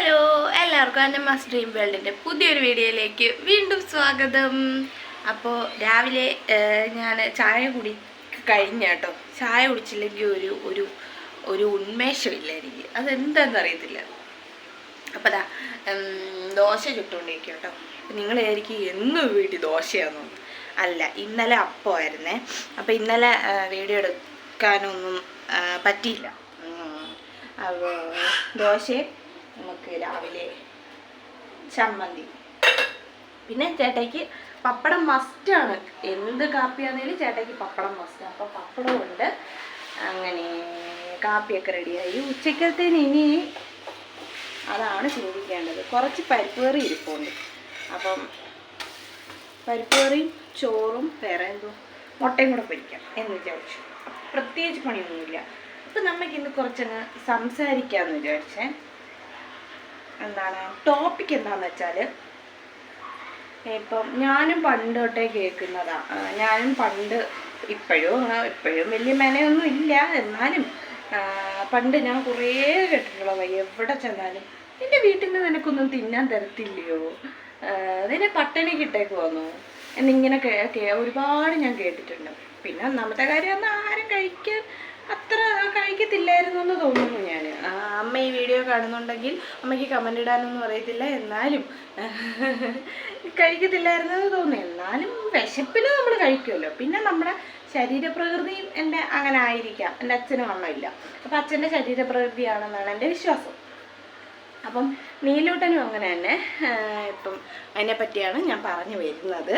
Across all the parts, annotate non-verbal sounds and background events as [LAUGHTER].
Hello എല്ലാവർക്കും എന്റെ mass dream വേൾഡിന്റെ പുതിയൊരു വീഡിയോയിലേക്ക് വീണ്ടും സ്വാഗതം. അപ്പോൾ രാവിലെ ഞാൻ ചായ കുടി കഴിഞ്ഞ കേട്ടോ. ചായ കുടിച്ചില്ലെങ്കിൽ ഒരു ഒരു ഒരു ഉന്മേഷമില്ല എനിക്ക്. അതെന്താണെന്ന് അറിയത്തില്ല. അപ്പോൾ അതാ ദോശ ചുട്ടുകൊണ്ടിരിക്കും കേട്ടോ. നിങ്ങൾ ആയിരിക്കും എന്നും വീട്ടിൽ ദോശയാണെന്നു അല്ല ഇന്നലെ അപ്പമായിരുന്നേ അപ്പോൾ ഇന്നലെ വീഡിയോ എടുക്കാനൊന്നും പറ്റിയില്ല. അപ്പോൾ ദോശയും നമുക്ക് രാവിലെ ചമ്മന്തി. പിന്നെ ചേട്ടയ്ക്ക് പപ്പടം മസ്റ്റാണ് എന്ത് കാപ്പിയാണെങ്കിലും ചേട്ടയ്ക്ക് പപ്പടം മസ്റ്റ് അപ്പോൾ പപ്പടം ഉണ്ട്. അങ്ങനെ കാപ്പിയൊക്കെ റെഡിയായി ഉച്ചക്കത്തേന് ഇനി അതാണ് ചിന്തിക്കേണ്ടത്. കുറച്ച് പരിപ്പ് കറി ഇരിപ്പുണ്ട്. അപ്പം പരിപ്പ് കറിയും ചോറും വേറെ എന്തോ മുട്ടയും കൂടെ പൊരിക്കാം എന്ന് വിചാരിച്ചു. പ്രത്യേകിച്ച് പണിയൊന്നുമില്ല. അപ്പം നമുക്ക് ഇന്ന് കുറച്ചങ്ങ് സംസാരിക്കാമെന്ന് വിചാരിച്ചേ. എന്താണ്? ടോപ്പിക് എന്താണെന്ന് വെച്ചാൽ ഇപ്പം ഞാനും പണ്ട് തൊട്ടേ കേൾക്കുന്നതാ. ഞാനും പണ്ട് ഇപ്പോഴും ഇപ്പോഴും വലിയ മേനയൊന്നും ഇല്ല. എന്നാലും പണ്ട് ഞാൻ കുറേ കേട്ടിട്ടുള്ളതാ. എവിടെ ചെന്നാലും നിന്റെ വീട്ടിൽ നിന്ന് നിനക്കൊന്നും തിന്നാൻ തരത്തില്ലയോ? നിന്നെ ഇട്ടേക്ക് വന്നു. എന്നിങ്ങനെ ഒരുപാട് ഞാൻ കേട്ടിട്ടുണ്ട്. പിന്നെ ഒന്നാമത്തെ കാര്യം അന്ന് ആരും കഴിക്കാൻ അത്ര കഴിക്കത്തില്ലായിരുന്നു എന്ന് തോന്നുന്നു ഞാൻ. അമ്മ ഈ വീഡിയോ കാണുന്നുണ്ടെങ്കിൽ അമ്മയ്ക്ക് കമന്റ് ഇടാനൊന്നും അറിയത്തില്ല. എന്നാലും കഴിക്കത്തില്ലായിരുന്നു എന്ന് തോന്നുന്നു. എന്നാലും വിശപ്പിന് നമ്മൾ കഴിക്കുമല്ലോ. പിന്നെ നമ്മുടെ ശരീരപ്രകൃതിയും എന്റെ അങ്ങനെ ആയിരിക്കാം. എന്റെ അച്ഛനും അമ്മയില്ല അപ്പം അച്ഛന്റെ ശരീരപ്രകൃതിയാണെന്നാണ് എന്റെ വിശ്വാസം. അപ്പം നീലൂട്ടനും അങ്ങനെ തന്നെ ഇപ്പം അതിനെ പറ്റിയാണ് ഞാൻ പറഞ്ഞു വരുന്നത്.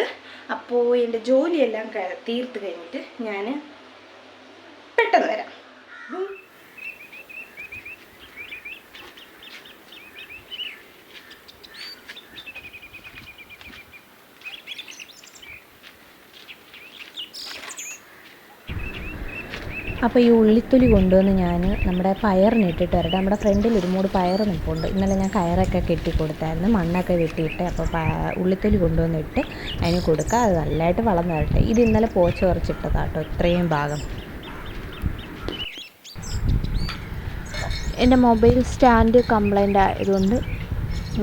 അപ്പോൾ എന്റെ ജോലിയെല്ലാം തീർത്ത് കഴിഞ്ഞിട്ട് ഞാൻ പെട്ടെന്ന് വരാം. അപ്പോൾ ഈ ഉള്ളിത്തൊലി കൊണ്ടുവന്ന് ഞാൻ നമ്മുടെ പയറിനിട്ടിട്ട് വരട്ടെ. നമ്മുടെ ഫ്രണ്ടിൽ ഒരു മൂട് പയർ നിൽപ്പുണ്ട് ഇന്നലെ ഞാൻ കയറൊക്കെ കെട്ടി കൊടുത്തായിരുന്നു മണ്ണൊക്കെ വെട്ടിയിട്ട് അപ്പോൾ ഉള്ളിത്തൊലി കൊണ്ടുവന്നിട്ട് അതിന് കൊടുക്കുക അത് നല്ലതായിട്ട് വളർന്നു വരട്ടെ. ഇത് ഇന്നലെ പോച്ച കുറച്ചിട്ടതാട്ടോ ഇത്രയും ഭാഗം. എന്റെ മൊബൈൽ സ്റ്റാൻഡ് കംപ്ലൈന്റ് ആയതുകൊണ്ട്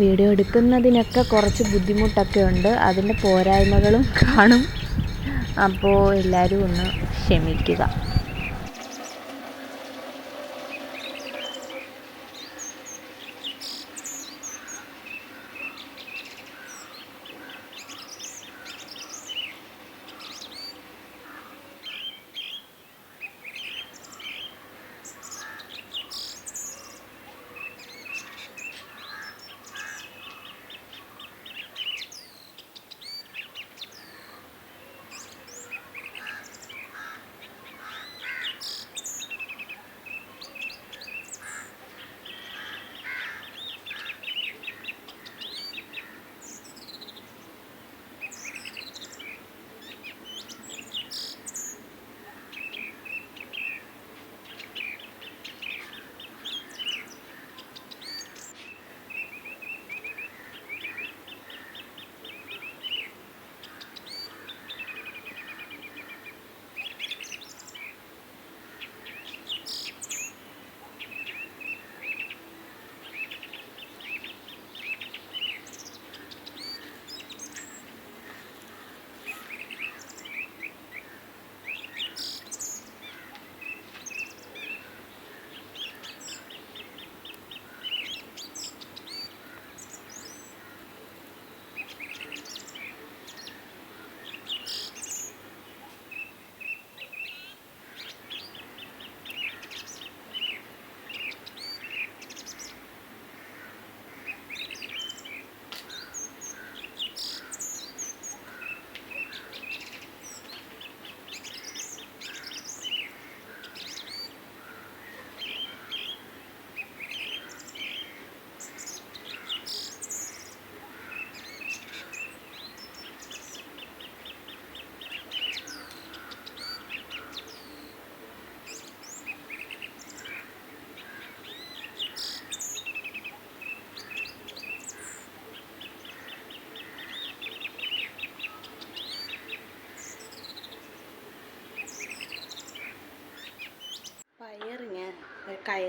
വീഡിയോ എടുക്കുന്നതിനൊക്കെ കുറച്ച് ബുദ്ധിമുട്ടൊക്കെ ഉണ്ട്. അതിന്റെ പോരായ്മകളും കാണും. അപ്പോൾ എല്ലാവരും ഒന്ന് ക്ഷമിക്കുക.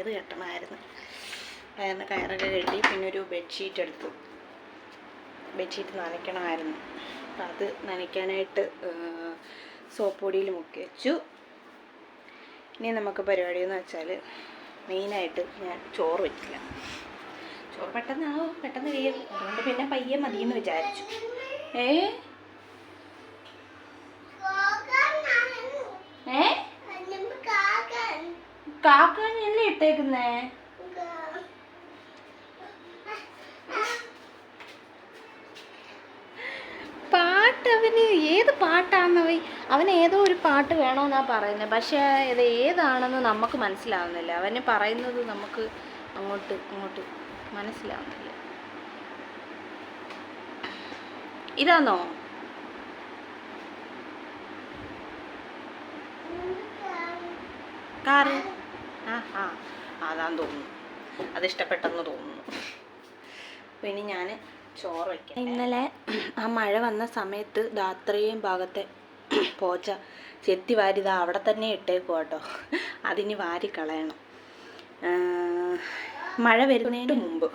കയറ് കെട്ടണമായിരുന്നു. പയറിന് കയറൊക്കെ കെട്ടി പിന്നെ ഒരു ബെഡ്ഷീറ്റ് എടുത്തു. ബെഡ്ഷീറ്റ് നനയ്ക്കണമായിരുന്നു. അപ്പം അത് നനയ്ക്കാനായിട്ട് സോപ്പ് പൊടിയിൽ മുക്കി വെച്ചു. ഇനി നമുക്ക് പരിപാടി എന്ന് വെച്ചാൽ മെയിനായിട്ട് ഞാൻ ചോറ് വെച്ചില്ല ചോറ് പെട്ടെന്നാവും പെട്ടെന്ന് കഴിയും. അതുകൊണ്ട് പിന്നെ പയ്യെ മതിയെന്ന് വിചാരിച്ചു. ഏ കാക്കാനല്ലേ ഇട്ടേക്കുന്നേ? പാട്ടവന് ഏത് പാട്ടാണെന്ന് അവന് ഏതോ ഒരു പാട്ട് വേണമെന്നാണ് പറയുന്നത് പക്ഷേ ഇത് ഏതാണെന്ന് നമുക്ക് മനസ്സിലാവുന്നില്ല. അവന് പറയുന്നത് നമുക്ക് അങ്ങോട്ട് അങ്ങോട്ട് മനസ്സിലാവുന്നില്ല. ഇതാണോ കാറ്. ആ അതാന്ന് തോന്നുന്നു. അത് ഇഷ്ടപ്പെട്ടെന്ന് തോന്നുന്നു പിന്നെ ഞാൻ ചോറ് വയ്ക്കാം ഇന്നലെ ആ മഴ വന്ന സമയത്ത് രാത്രിയും ഭാഗത്തെ പോച്ച ചെത്തി വാരി ഇതാ അവിടെ തന്നെ ഇട്ടേക്കും കേട്ടോ. അതിന് വാരി കളയണം. മഴ വരുന്നതിന് മുമ്പ്.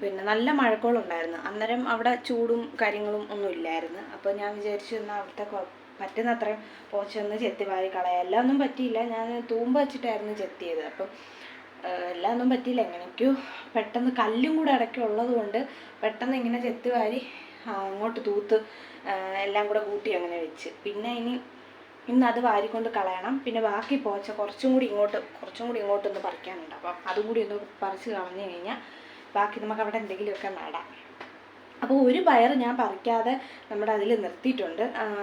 പിന്നെ നല്ല മഴക്കോളുണ്ടായിരുന്നു. അന്നേരം അവിടെ ചൂടും കാര്യങ്ങളും ഒന്നും ഇല്ലായിരുന്നു. അപ്പോൾ ഞാൻ വിചാരിച്ചു എന്നാൽ അവിടുത്തെ കൊ- പോച്ചൊന്ന് ചെത്തി വാരി കളയാം. എല്ലാം ഒന്നും പറ്റിയില്ല. ഞാൻ തൂമ്പ വെച്ചിട്ടായിരുന്നു ചെത്തിയത്. അപ്പം എല്ലാം ഒന്നും പറ്റിയില്ല. എങ്ങനെയൊക്കെയോ പെട്ടെന്ന് കല്ലും കൂടെ ഇടയ്ക്ക് ഉള്ളത് കൊണ്ട് പെട്ടെന്ന് ഇങ്ങനെ ചെത്തി വാരി അങ്ങോട്ട് തൂത്ത് എല്ലാം കൂടെ കൂട്ടി അങ്ങനെ വെച്ച്. പിന്നെ ഇനി ഇന്ന് അത് വാരിക്കൊണ്ട് കളയണം. പിന്നെ ബാക്കി പോച്ച കുറച്ചും കൂടി ഇങ്ങോട്ട് കുറച്ചും കൂടി ഇങ്ങോട്ടൊന്ന് പറിക്കാനുണ്ട്. അപ്പം അതും കൂടി ഒന്ന് പറിച്ച് കളഞ്ഞു കഴിഞ്ഞാൽ ബാക്കി നമുക്ക് അവിടെ എന്തെങ്കിലുമൊക്കെ നടാം. അപ്പോൾ ഒരു പയർ ഞാൻ പറിക്കാതെ നമ്മുടെ അതിൽ നിർത്തിയിട്ടുണ്ട്.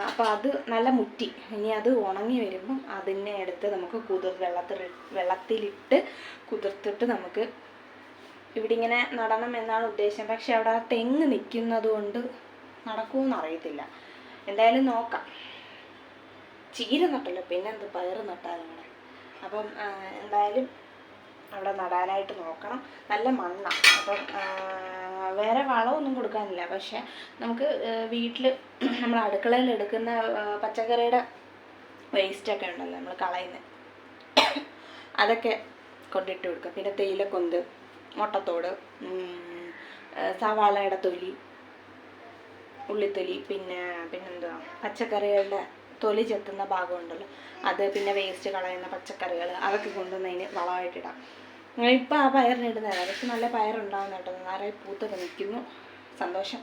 അപ്പോൾ അത് നല്ല മുറ്റി. ഇനി അത് ഉണങ്ങി വരുമ്പം അതിനെ എടുത്ത് നമുക്ക് കുതിർ വെള്ളത്തിൽ വെള്ളത്തിലിട്ട് കുതിർത്തിട്ട് നമുക്ക് ഇവിടെ ഇങ്ങനെ നടണം എന്നാണ് ഉദ്ദേശം. പക്ഷെ അവിടെ ആ തെങ്ങ് നിൽക്കുന്നത് കൊണ്ട് നടക്കുമെന്ന് അറിയത്തില്ല. എന്തായാലും നോക്കാം. ചീര നട്ടല്ലോ. പിന്നെന്ത്? പയർ നട്ടാലും കൂടെ അപ്പം എന്തായാലും അവിടെ നടാനായിട്ട് നോക്കണം. നല്ല മണ്ണാണ് അപ്പം വേറെ വളമൊന്നും കൊടുക്കാനില്ല. പക്ഷെ നമുക്ക് വീട്ടിൽ നമ്മൾ അടുക്കളയിൽ എടുക്കുന്ന പച്ചക്കറിയുടെ വേസ്റ്റൊക്കെ ഉണ്ടല്ലോ നമ്മൾ കളയുന്നത് അതൊക്കെ കൊണ്ടിട്ട് കൊടുക്കുക. പിന്നെ തേയിലക്കൊന്ത് മുട്ടത്തോട് സവാളയുടെ തൊലി ഉള്ളിത്തൊലി പിന്നെ പിന്നെന്താ പച്ചക്കറികളുടെ തൊലി ചെത്തുന്ന ഭാഗമുണ്ടല്ലോ. അത് പിന്നെ വേസ്റ്റ് കളയുന്ന പച്ചക്കറികൾ അതൊക്കെ കൊണ്ടുവന്നതിന് വളമായിട്ടിടാം. ഇപ്പം ആ പയറിനിടുന്നതല്ല പക്ഷെ നല്ല പയറുണ്ടാകുന്ന കേട്ടോ. നിറയെ പൂത്തൊക്കെ നിൽക്കുന്നു. സന്തോഷം.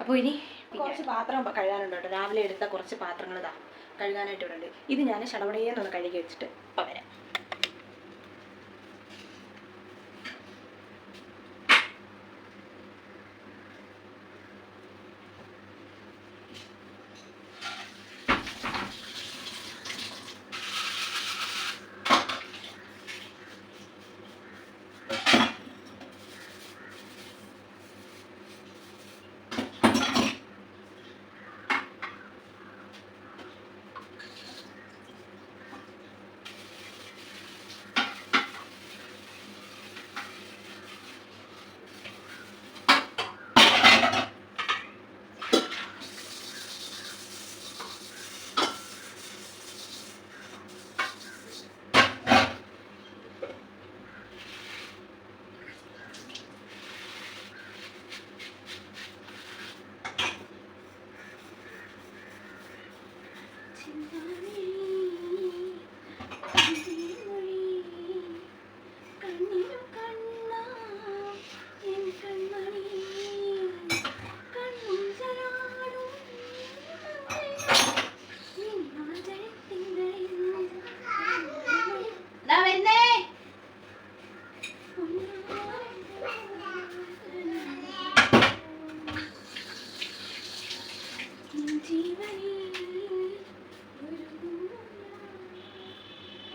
അപ്പോൾ ഇനി കുറച്ച് പാത്രം കഴുകാനുണ്ട് കേട്ടോ. രാവിലെ എടുത്ത കുറച്ച് പാത്രങ്ങൾ ഇതാ കഴുകാനായിട്ട് ഇവിടെ ഉണ്ട്. ഇത് ഞാൻ ശടപടയെന്നൊന്ന് കഴുകി വെച്ചിട്ട് ഇപ്പം വരാം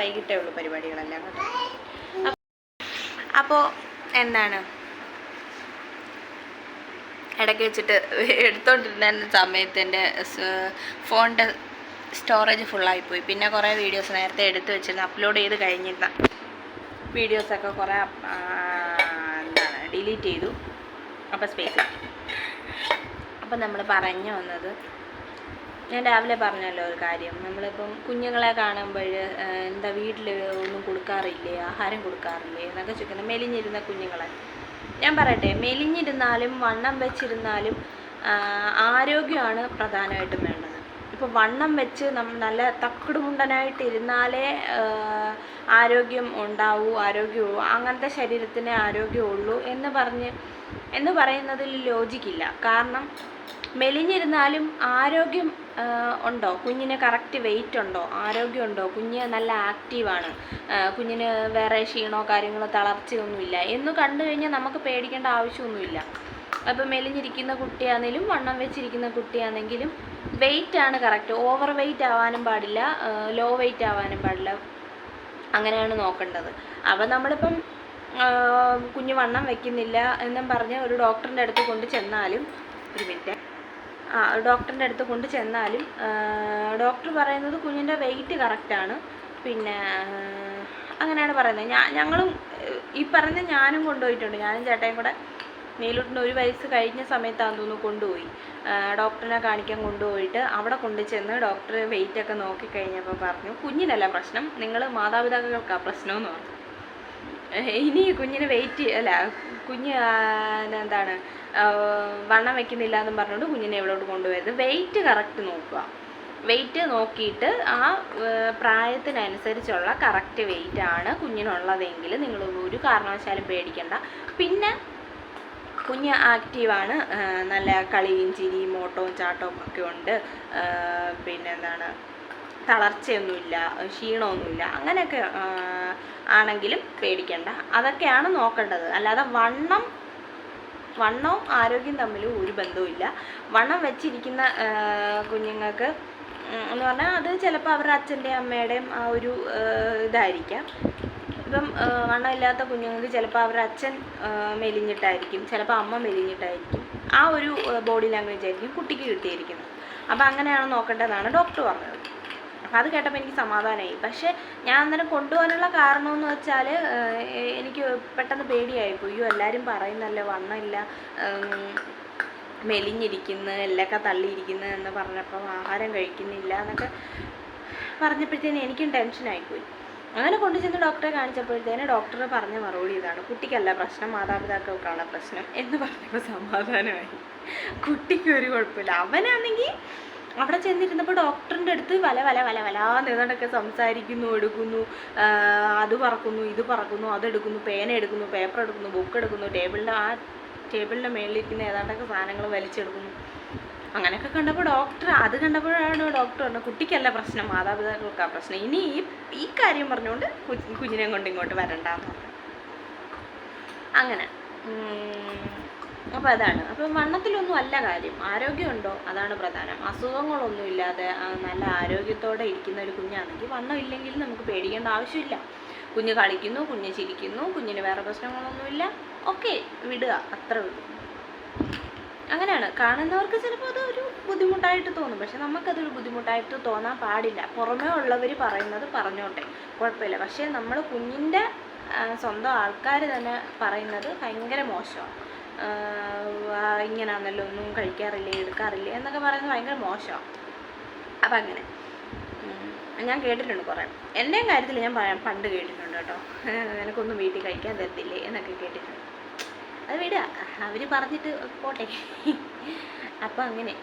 വൈകിട്ടേ ഉള്ളൂ പരിപാടികളെല്ലാം. കേട്ടോ അപ്പോൾ എന്താണ്? ഇടയ്ക്ക് വെച്ചിട്ട് എടുത്തോണ്ടിരുന്ന സമയത്ത് എന്റെ ഫോണിന്റെ സ്റ്റോറേജ് ഫുള്ളായിപ്പോയി പിന്നെ കുറേ വീഡിയോസ് നേരത്തെ എടുത്തു വെച്ചിരുന്നു അപ്ലോഡ് ചെയ്ത് കഴിഞ്ഞിരുന്ന വീഡിയോസൊക്കെ കുറേ എന്താണ് ഡിലീറ്റ് ചെയ്തു. അപ്പോൾ സ്പേസ് അപ്പം നമ്മൾ പറഞ്ഞു വന്നത് ഞാൻ രാവിലെ പറഞ്ഞല്ലോ ഒരു കാര്യം. നമ്മളിപ്പം കുഞ്ഞുങ്ങളെ കാണുമ്പോൾ എന്താ വീട്ടിൽ ഒന്നും കൊടുക്കാറില്ലേ ആഹാരം കൊടുക്കാറില്ലേ എന്നൊക്കെ ചോദിക്കുന്നത് മെലിഞ്ഞിരുന്ന കുഞ്ഞുങ്ങളെ. ഞാൻ പറയട്ടെ മെലിഞ്ഞിരുന്നാലും വണ്ണം വെച്ചിരുന്നാലും ആരോഗ്യമാണ് പ്രധാനമായിട്ടും വേണ്ടത്. ഇപ്പോൾ വണ്ണം വെച്ച് നമ്മൾ നല്ല തക്കിടുമുണ്ടനായിട്ട് ഇരുന്നാലേ ആരോഗ്യം ഉണ്ടാവൂ ആരോഗ്യമുള്ളൂ അങ്ങനത്തെ ശരീരത്തിന് ആരോഗ്യമുള്ളൂ എന്ന് പറഞ്ഞ് എന്ന് പറയുന്നതിൽ ലോജിക്കില്ല കാരണം മെലിഞ്ഞിരുന്നാലും ആരോഗ്യം ഉണ്ടോ? കുഞ്ഞിന് കറക്റ്റ് വെയിറ്റ് ഉണ്ടോ? ആരോഗ്യം ഉണ്ടോ കുഞ്ഞ് നല്ല ആക്റ്റീവാണ് കുഞ്ഞിന് വേറെ ക്ഷീണോ കാര്യങ്ങളോ തളർച്ചയൊന്നുമില്ല എന്ന് കണ്ടു കഴിഞ്ഞാൽ നമുക്ക് പേടിക്കേണ്ട ആവശ്യമൊന്നുമില്ല. അപ്പോൾ മെലിഞ്ഞിരിക്കുന്ന കുട്ടിയാണെങ്കിലും വണ്ണം വെച്ചിരിക്കുന്ന കുട്ടിയാണെങ്കിലും വെയിറ്റ് ആണ് കറക്റ്റ് ഓവർ വെയിറ്റ് ആവാനും പാടില്ല ലോ വെയിറ്റ് ആവാനും പാടില്ല. അങ്ങനെയാണ് നോക്കേണ്ടത്. അപ്പം നമ്മളിപ്പം കുഞ്ഞ് വണ്ണം വെക്കുന്നില്ല എന്നും പറഞ്ഞ് ഒരു ഡോക്ടറിന്റെ അടുത്ത് കൊണ്ട് ചെന്നാലും ഒരു മിനിറ്റ്. ഡോക്ടറിന്റെ അടുത്ത് കൊണ്ട് ചെന്നാലും ഡോക്ടർ പറയുന്നത് കുഞ്ഞിന്റെ വെയിറ്റ് കറക്റ്റാണ് പിന്നെ അങ്ങനെയാണ് പറയുന്നത്. ഞാൻ ഞങ്ങളും ഈ പറഞ്ഞ ഞാനും കൊണ്ടുപോയിട്ടുണ്ട്. ഞാനും ചേട്ടയും കൂടെ നീലൂട്ടിന് ഒരു വയസ്സ് കഴിഞ്ഞ സമയത്താണെന്ന് തോന്നുന്നു കൊണ്ടുപോയി. ഡോക്ടറിനെ കാണിക്കാൻ കൊണ്ടുപോയിട്ട് അവിടെ കൊണ്ടു ചെന്ന് ഡോക്ടർ വെയിറ്റൊക്കെ നോക്കിക്കഴിഞ്ഞപ്പോൾ പറഞ്ഞു കുഞ്ഞിനല്ല പ്രശ്നം. നിങ്ങൾ മാതാപിതാക്കൾക്കാണ് പ്രശ്നമെന്ന് പറഞ്ഞു. ഇനി കുഞ്ഞിന് വെയിറ്റ് അല്ല കുഞ്ഞ് എന്താണ് വണ്ണം വെക്കുന്നില്ല എന്നും പറഞ്ഞുകൊണ്ട് കുഞ്ഞിനെ എവിടോട്ട് കൊണ്ടുപോയത്. വെയിറ്റ് കറക്റ്റ് നോക്കുക. വെയിറ്റ് നോക്കിയിട്ട് ആ പ്രായത്തിനനുസരിച്ചുള്ള കറക്റ്റ് വെയിറ്റ് ആണ് കുഞ്ഞിനുള്ളതെങ്കിൽ നിങ്ങൾ ഒരു കാരണവശാലും പേടിക്കണ്ട. പിന്നെ കുഞ്ഞ് ആക്റ്റീവാണ് നല്ല കളിയും ചിരിയും ഓട്ടവും ചാട്ടവും ഒക്കെ ഉണ്ട്. പിന്നെ എന്താണ് തളർച്ചയൊന്നുമില്ല ക്ഷീണമൊന്നുമില്ല അങ്ങനെയൊക്കെ ആണെങ്കിലും പേടിക്കണ്ട. അതൊക്കെയാണ് നോക്കേണ്ടത്. അല്ലാതെ വണ്ണം വണ്ണവും ആരോഗ്യം തമ്മിൽ ഒരു ബന്ധവുമില്ല. വണ്ണം വെച്ചിരിക്കുന്ന കുഞ്ഞുങ്ങൾക്ക് എന്ന് പറഞ്ഞാൽ അത് ചിലപ്പോൾ അവരുടെ അച്ഛന്റെയും അമ്മയുടെയും ആ ഒരു ഇതായിരിക്കാം. ഇപ്പം വണ്ണമില്ലാത്ത കുഞ്ഞുങ്ങൾക്ക് ചിലപ്പോൾ അവരുടെ അച്ഛൻ മെലിഞ്ഞിട്ടായിരിക്കും ചിലപ്പോൾ അമ്മ മെലിഞ്ഞിട്ടായിരിക്കും. ആ ഒരു ബോഡി ലാംഗ്വേജ് ആയിരിക്കും കുട്ടിക്ക് കിട്ടിയിരിക്കുന്നത്. അപ്പം അങ്ങനെയാണ് നോക്കേണ്ടതെന്നാണ് ഡോക്ടർ പറഞ്ഞത്. അപ്പം അത് കേട്ടപ്പോൾ എനിക്ക് സമാധാനമായി പക്ഷേ ഞാൻ അന്നേരം കൊണ്ടുപോകാനുള്ള കാരണമെന്ന് വെച്ചാൽ എനിക്ക് പെട്ടെന്ന് പേടിയായിപ്പോയി അയ്യോ എല്ലാവരും പറയുന്നല്ലോ വണ്ണമില്ല മെലിഞ്ഞിരിക്കുന്നു എല്ലൊക്കെ തള്ളിയിരിക്കുന്നു എന്ന് പറഞ്ഞപ്പോൾ ആഹാരം കഴിക്കുന്നില്ല എന്നൊക്കെ പറഞ്ഞപ്പോഴത്തേന് എനിക്കും ടെൻഷനായിപ്പോയി അങ്ങനെ കൊണ്ടു ചെന്ന് ഡോക്ടറെ കാണിച്ചപ്പോഴത്തേന് ഡോക്ടർ പറഞ്ഞ മറുപടി ഇതാണ്. കുട്ടിക്കല്ല പ്രശ്നം മാതാപിതാക്കൾക്കാണ് പ്രശ്നം എന്ന് പറഞ്ഞപ്പോൾ സമാധാനമായി. കുട്ടിക്ക് ഒരു കുഴപ്പമില്ല. അവനാണെങ്കിൽ അവിടെ ചെന്നിരുന്നപ്പോൾ ഡോക്ടറിന്റെ അടുത്ത് വല വല വല വല നിന്നൊക്കെ സംസാരിക്കുന്നു എടുക്കുന്നു അത് പറക്കുന്നു ഇത് പറക്കുന്നു അതെടുക്കുന്നു പേന എടുക്കുന്നു പേപ്പർ എടുക്കുന്നു ബുക്ക് എടുക്കുന്നു ടേബിളിന്റെ ആ ടേബിളിന്റെ മേളിലിരിക്കുന്ന ഏതാണ്ടൊക്കെ സാധനങ്ങൾ വലിച്ചെടുക്കുന്നു. അങ്ങനെയൊക്കെ കണ്ടപ്പോൾ ഡോക്ടർ അത് കണ്ടപ്പോഴാണ് ഡോക്ടർ പറഞ്ഞത് കുട്ടിക്കല്ല പ്രശ്നം മാതാപിതാക്കൾക്കാണ് പ്രശ്നം. ഇനി ഈ ഈ കാര്യം പറഞ്ഞുകൊണ്ട് കുഞ്ഞിനെ കൊണ്ട് ഇങ്ങോട്ട് വരണ്ടെന്ന് പറഞ്ഞു. അങ്ങനെ. അപ്പോൾ അതാണ്. അപ്പോൾ വണ്ണത്തിലൊന്നും അല്ല കാര്യം. ആരോഗ്യമുണ്ടോ? അതാണ് പ്രധാനം. അസുഖങ്ങളൊന്നും ഇല്ലാതെ നല്ല ആരോഗ്യത്തോടെ ഇരിക്കുന്ന ഒരു കുഞ്ഞാണെങ്കിൽ വണ്ണം ഇല്ലെങ്കിൽ നമുക്ക് പേടിക്കേണ്ട ആവശ്യമില്ല. കുഞ്ഞ് കളിക്കുന്നു കുഞ്ഞ് ചിരിക്കുന്നു കുഞ്ഞിന് വേറെ പ്രശ്നങ്ങളൊന്നുമില്ല. ഓക്കെ വിടുക. അത്ര വിടും അങ്ങനെയാണ്. കാണുന്നവർക്ക് ചിലപ്പോൾ അതൊരു ബുദ്ധിമുട്ടായിട്ട് തോന്നും. പക്ഷെ നമുക്കതൊരു ബുദ്ധിമുട്ടായിട്ട് തോന്നാൻ പാടില്ല. പുറമേ ഉള്ളവർ പറയുന്നത് പറഞ്ഞോട്ടെ. കുഴപ്പമില്ല. പക്ഷേ നമ്മൾ കുഞ്ഞിന്റെ സ്വന്തം ആൾക്കാർ തന്നെ പറയുന്നത് ഭയങ്കര മോശമാണ്. ഇങ്ങനെയാണല്ലോ ഒന്നും കഴിക്കാറില്ലേ എടുക്കാറില്ല എന്നൊക്കെ പറയുന്നത് ഭയങ്കര മോശമാണ് അപ്പം അങ്ങനെ. ഞാൻ കേട്ടിട്ടുണ്ട് കുറേ. എന്റെയും കാര്യത്തിൽ ഞാൻ പണ്ട് കേട്ടിട്ടുണ്ട് കേട്ടോ. [LAUGHS] നിനക്കൊന്നും വീട്ടിൽ കഴിക്കാൻ തരത്തില്ലേ എന്നൊക്കെ കേട്ടിട്ടുണ്ട്. അത് വിടുക അവർ പറഞ്ഞിട്ട് പോട്ടെ. [LAUGHS] അപ്പോൾ അങ്ങനെ.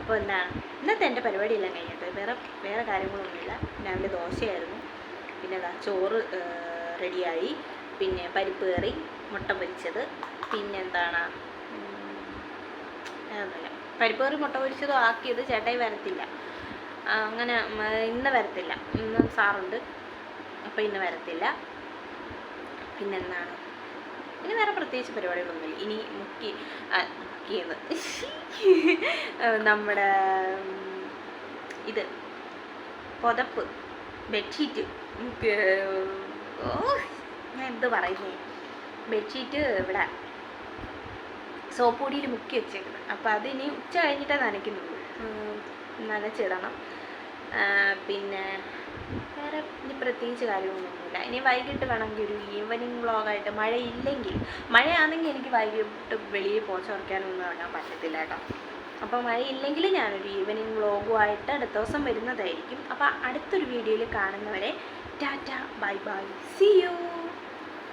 അപ്പോൾ എന്താണ് ഇന്നത്തെ എന്റെ പരിപാടിയെല്ലാം കഴിഞ്ഞിട്ട് വേറെ വേറെ കാര്യങ്ങളൊന്നുമില്ല. രാവിലെ ദോശയായിരുന്നു. പിന്നെ ചോറ് റെഡിയായി. പിന്നെ പരിപ്പ് കറി മുട്ട പൊരിച്ചത്. പിന്നെ എന്താണ് ഉം, അതൊന്നുമില്ല. പരിപ്പ് കറി മുട്ട പൊരിച്ചതും ആക്കിയത് ചേട്ടായി വരത്തില്ല. അങ്ങനെ ഇന്ന് വരത്തില്ല. ഇന്ന് സാറുണ്ട്. അപ്പോൾ ഇന്ന് വരത്തില്ല. പിന്നെന്താണ്? ഇനി വേറെ പ്രത്യേകിച്ച് പരിപാടികളൊന്നുമില്ല. ഇനി മുക്കി മുക്കിയത്. നമ്മുടെ ഇത്. പുതപ്പ്. ബെഡ്ഷീറ്റ്. ഓ ഞാൻ എന്ത് പറയുന്നേ? ബെഡ്ഷീറ്റ് ഇവിടെ സോപ്പൊടിയിൽ മുക്കി വെച്ചേക്കുന്നത് അപ്പോൾ അതിനി ഉച്ച കഴിഞ്ഞിട്ടേ നനയ്ക്കുന്നുള്ളൂ നനച്ചിടണം. പിന്നെ വേറെ ഇനി പ്രത്യേകിച്ച് കാര്യങ്ങളൊന്നുമില്ല. ഇനി വൈകിട്ട് വേണമെങ്കിൽ ഒരു ഈവനിങ് വ്ളോഗായിട്ട് മഴയില്ലെങ്കിൽ മഴയാണെങ്കിൽ എനിക്ക് വൈകിട്ട് വെളിയിൽ പോച്ച് ഉറക്കാനൊന്നും ഇറങ്ങാൻ പറ്റത്തില്ല കേട്ടോ. അപ്പോൾ മഴയില്ലെങ്കിൽ ഞാനൊരു ഈവനിങ് വ്ളോഗുമായിട്ട് അടുത്ത ദിവസം വരുന്നതായിരിക്കും. അപ്പോൾ അടുത്തൊരു വീഡിയോയിൽ കാണുന്നവരെ tata bye bye see you!